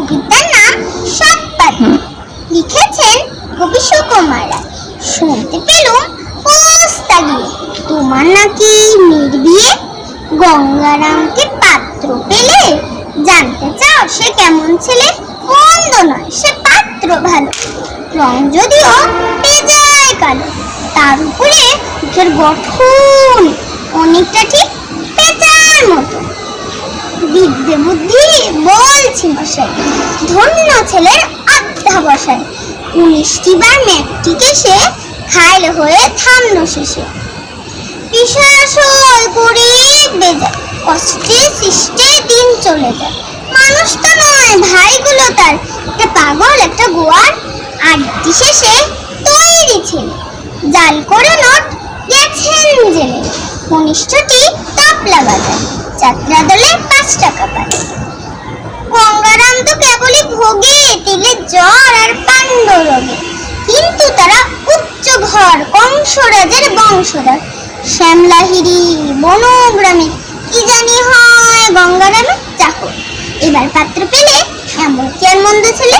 কবিতার নাম সাতপাতি লিখেছেন কবি সুকুমার শুনতে পেলুম গিয়ে তোমার নাকি মেয়ের বিয়ে গঙ্গারামকে পাত্র পেলে? জানতে চাও সে কেমন ছেলে? মন্দ নয়, সে পাত্র ভালো। রং যদিও বেজায় কালো, তার উপরে মুখের গঠন অনেকটা ঠিক পেঁচার মতো। বিদ্যে বুদ্ধি বলছি মশাই ধন্য ছেলের আড্ডা বসায়। উনিশটি বার ম্যাটটিকে সে খাইল হয়ে থামলো শেষে। বিষয় আসল করে বেজায় কষ্টে সৃষ্টে দিন চলে যায়। মানুষ তো নয়, ভাইগুলো তার। একটা পাগল, একটা গোয়ার আড্ডি শেষে তৈরি ছেলে। জাল করে নোট গেছেন জেনে কনিষ্ঠটি তবলা বাজায়। যাত্রা দলে পাঁচ টাকা পায়। জ্বর আর পাণ্ড রোগে কিন্তু তারা উচ্চ ঘর কংসরাজের বংশধর। শ্যামলাহিরি বনগ্রামে কি জানি হয় গঙ্গারামে চাকর। এবার পাত্র পেলে এমন কি আর মন্দ ছেলে